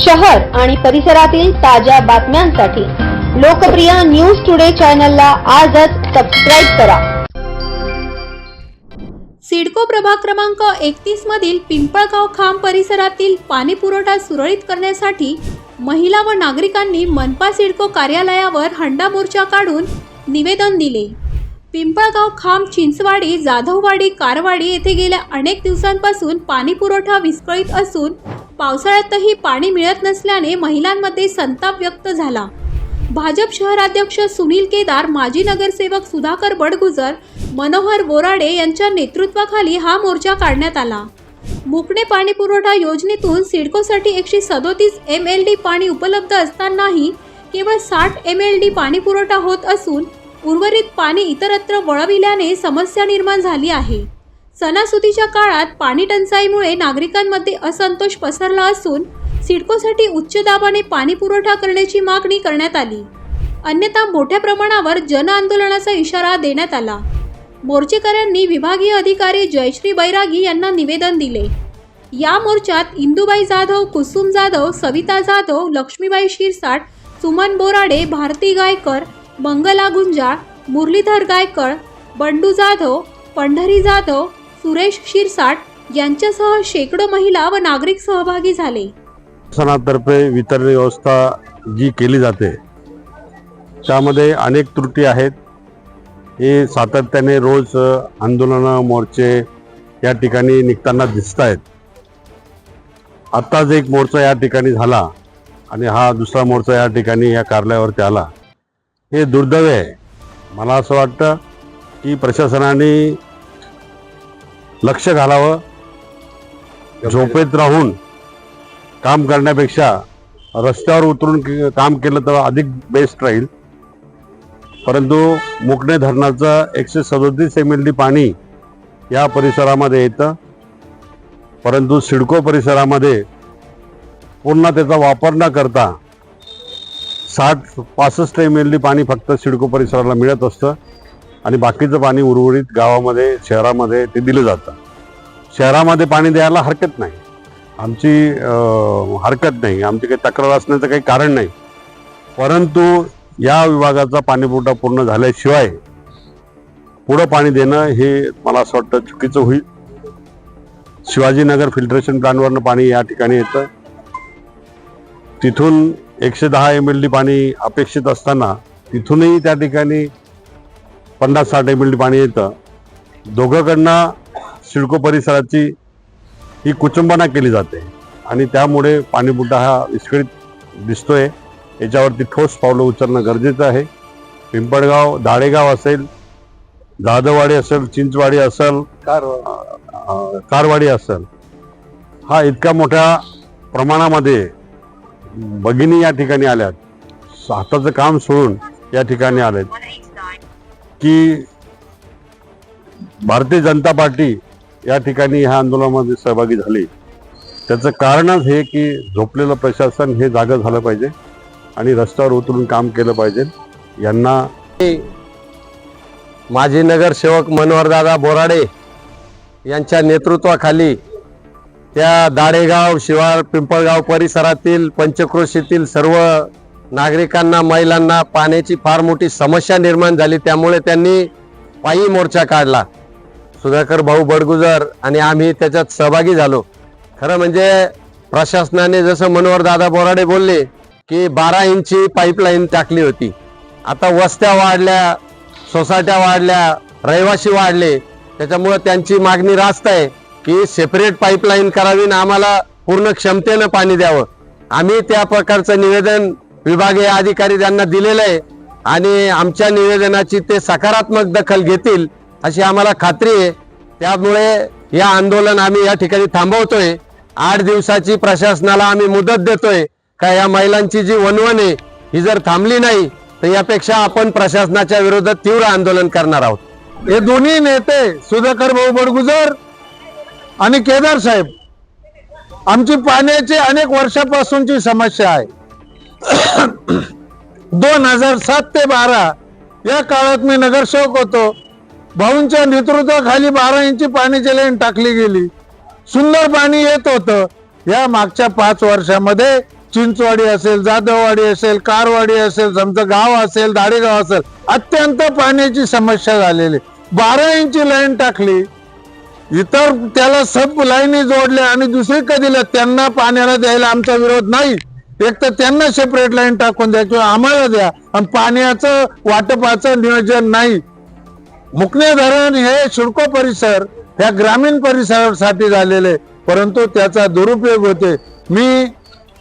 शहर आणि परिसरातील ताज्या बातम्यांसाठी लोकप्रिय न्यूज टुडे चॅनलला आजच सबस्क्राईब करा. सिडको प्रभाग क्रमांक एकतीस मधील पिंपळगाव खांब परिसरातील पाणी पुरवठा सुरळीत करण्यासाठी महिला व नागरिकांनी मनपा सिडको कार्यालयावर हंडा मोर्चा काढून निवेदन दिले. पिंपळगाव खांब चिंचवाडी जाधववाडी कारवाडी येथे गेल्या अनेक दिवसांपासून पाणी पुरवठा विस्कळीत असून पावसाळ्यातही पाणी मिळत नसल्याने महिलांमध्ये संताप व्यक्त झाला. भाजप शहराध्यक्ष सुनील केदार माजी नगरसेवक सुधाकर बडगुजर मनोहर बोराडे यांच्या नेतृत्वाखाली हा मोर्चा काढण्यात आला. मुकणे पाणी पुरवठा योजनेतून सिडकोसाठी एकशे सदोतीस एम एल डी पाणी उपलब्ध असतानाही केवळ साठ एम एल डी पाणी पुरवठा होत असून उर्वरित पाणी इतरत्र वळविल्याने समस्या निर्माण झाली आहे. सणासुदीच्या काळात पाणी टंचाईमुळे नागरिकांमध्ये असंतोष पसरला असून सिडकोसाठी उच्च दाबाने पाणी पुरवठा करण्याची मागणी करण्यात आली. अन्यथा मोठ्या प्रमाणावर जनआंदोलनाचा इशारा देण्यात आला. मोर्चेकऱ्यांनी विभागीय अधिकारी जयश्री बैरागी यांना निवेदन दिले. या मोर्चात इंदुबाई जाधव कुसुम जाधव सविता जाधव लक्ष्मीबाई शिरसाट सुमन बोराडे भारती गायकर मंगला गुंजाळ मुरलीधर गायकर बंडू जाधव पंढरी जाधव सुरेश शिरसाट यांच्यासह शेकडो महिला व नागरिक सहभागी झाले. शासनातर्फे वितरण व्यवस्था जी केली जाते त्यामध्ये अनेक त्रुटी आहेत. हे सातत्याने रोज आंदोलनं मोर्चे या ठिकाणी निघताना दिसत आहेत आत्ताच एक मोर्चा या ठिकाणी झाला आणि हा दुसरा मोर्चा या ठिकाणी या कार्यालयावरती आला. हे दुर्दैव आहे. मला असं वाटतं की प्रशासनाने लक्ष घालावं. झोपेत राहून काम करण्यापेक्षा रस्त्यावर उतरून काम केलं तर अधिक बेस्ट राहील. परंतु मुकणे धरणाचं एकशे सदोतीस एम एल डी पाणी या परिसरामध्ये येतं. परंतु सिडको परिसरामध्ये पूर्ण त्याचा वापर न करता साठ पासष्ट एम एल डी पाणी फक्त सिडको परिसराला मिळत असतं. आणि बाकीचं पाणी उर्वरित गावामध्ये शहरामध्ये ते दिलं जातं. शहरामध्ये पाणी द्यायला हरकत नाही. आमची हरकत नाही. आमची काही तक्रार असण्याचं काही कारण नाही. परंतु या विभागाचा पाणीपुरवठा पूर्ण झाल्याशिवाय पुढं पाणी देणं हे मला असं वाटतं चुकीचं होईल. शिवाजीनगर फिल्ट्रेशन प्लांटवरनं पाणी या ठिकाणी येतं. तिथून एकशे दहा एम एल डी पाणी अपेक्षित असताना तिथूनही त्या ठिकाणी पन्नास साठ एम एल डी पाणी येतं. दोघंकडनं सिडको परिसराची ही कुचंबना केली जाते. आणि त्यामुळे पाणीपुरवठा हा विस्कळीत दिसतोय. याच्यावरती ठोस पावलं उचलणं गरजेचं आहे. पिंपळगाव दाडेगाव असेल जाधववाडी असेल चिंचवाडी असेल अं, कारवाडी असेल. हा इतक्या मोठ्या प्रमाणामध्ये भगिनी या ठिकाणी आल्यात. हाताचं काम सोडून या ठिकाणी आलेत. की भारतीय जनता पार्टी या ठिकाणी ह्या आंदोलनामध्ये सहभागी झाली. त्याचं कारणच हे की झोपलेलं प्रशासन हे जागं झालं पाहिजे आणि रस्त्यावर उतरून काम केलं पाहिजे. यांना माजी नगरसेवक मनोहरदादा बोराडे यांच्या नेतृत्वाखाली त्या दाडेगाव शिवार पिंपळगाव परिसरातील पंचक्रोशीतील सर्व नागरिकांना महिलांना पाण्याची फार मोठी समस्या निर्माण झाली त्यामुळे त्यांनी पायी मोर्चा काढला. सुधाकर भाऊ बडगुजर आणि आम्ही त्याच्यात सहभागी झालो. खरं म्हणजे प्रशासनाने जसं मनोहर दादा बोराडे बोलले की बारा इंची पाईपलाईन टाकली होती. आता वस्त्या वाढल्या सोसायट्या वाढल्या रहिवासी वाढले. त्याच्यामुळं त्यांची मागणी रास्त आहे की सेपरेट पाईपलाईन करावी आणि आम्हाला पूर्ण क्षमतेनं पाणी द्यावं. आम्ही त्या प्रकारचं निवेदन विभागीय अधिकारी त्यांना दिलेलं आहे आणि आमच्या निवेदनाची ते सकारात्मक दखल घेतील अशी आम्हाला खात्री आहे. त्यामुळे या आंदोलन आम्ही या ठिकाणी थांबवतोय. आठ दिवसाची प्रशासनाला आम्ही मुदत देतोय. का या महिलांची जी वनवन आहे ही जर थांबली नाही तर यापेक्षा आपण प्रशासनाच्या विरोधात तीव्र आंदोलन करणार आहोत. हे दोन्ही नेते सुधाकर भाऊ बडगुजर आणि केदार साहेब आमची पाण्याची अनेक वर्षापासूनची समस्या आहे. दोन हजार सात ते बारा या काळात मी नगरसेवक होतो. भाऊंच्या नेतृत्वाखाली बारा इंची पाण्याची लाईन टाकली गेली. सुंदर पाणी येत होतं. या मागच्या पाच वर्षामध्ये चिंचवाडी असेल जाधववाडी असेल कारवाडी असेल समजा गाव असेल दाडेगाव असेल अत्यंत पाण्याची समस्या झालेली. बारा इंची लाईन टाकली. इतर त्याला सब लाईनी जोडल्या आणि दुसरी कधी त्यांना पाण्याला द्यायला आमचा विरोध नाही. एक तर त्यांना सेपरेट लाईन टाकून द्या किंवा आम्हाला द्या. आणि पाण्याचं वाटपाचं नियोजन नाही. मुकणे धरण हे शिडको परिसर ह्या ग्रामीण परिसरासाठी झालेले परंतु त्याचा दुरुपयोग होते. मी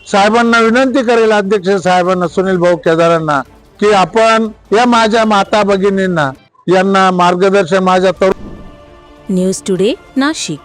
साहेबांना विनंती करेल अध्यक्ष साहेबांना सुनील भाऊ केदारांना की आपण या माझ्या माता भगिनींना यांना मार्गदर्शन माझ्या तरुण न्यूज टुडे नाशिक.